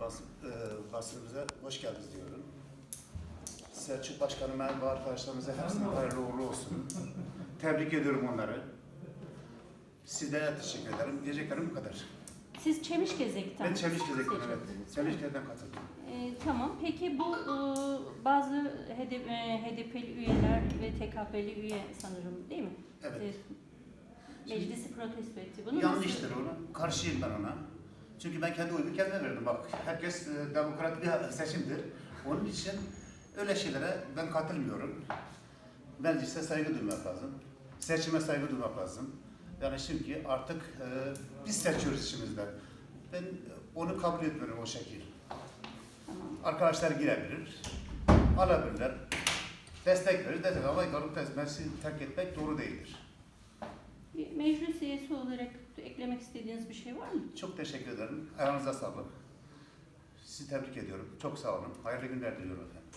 bas, e, basınımıza hoş geldiniz diyorum. Selçuk Başkanıma ve arkadaşlarımıza hepsine hayırlı uğurlu olsun. Tebrik ediyorum onları. Sizlere teşekkür ederim. Diyeceklerim bu kadar. Siz Çemişgezek'ten Ben Çemişgezek'ten evet. Çemişgezek'ten katıldım. Ee, tamam. Peki bu e, bazı HDP, e, HDP'li üyeler ve TKP'li üye sanırım değil mi? Evet. Ee, Meclisi protesto etti. Bunu Yanlıştır onu. Karşıyım ben ona. Çünkü ben kendi oyumu kendime verdim. Bak herkes e, demokrat bir seçimdir. Onun için öyle şeylere ben katılmıyorum. Meclise saygı duymak lazım. Seçime saygı duymak lazım. Yani şimdi artık e, biz seçiyoruz içimizde. Ben onu kabul etmiyorum o şekil. Arkadaşlar girebilir, alabilirler, destek verir. Dedik ama meclisi terk etmek doğru değildir. Meclis üyesi olarak eklemek istediğiniz bir şey var mı? Çok teşekkür ederim. Ayağınıza sağlık. Sizi tebrik ediyorum. Çok sağ olun. Hayırlı günler diliyorum efendim.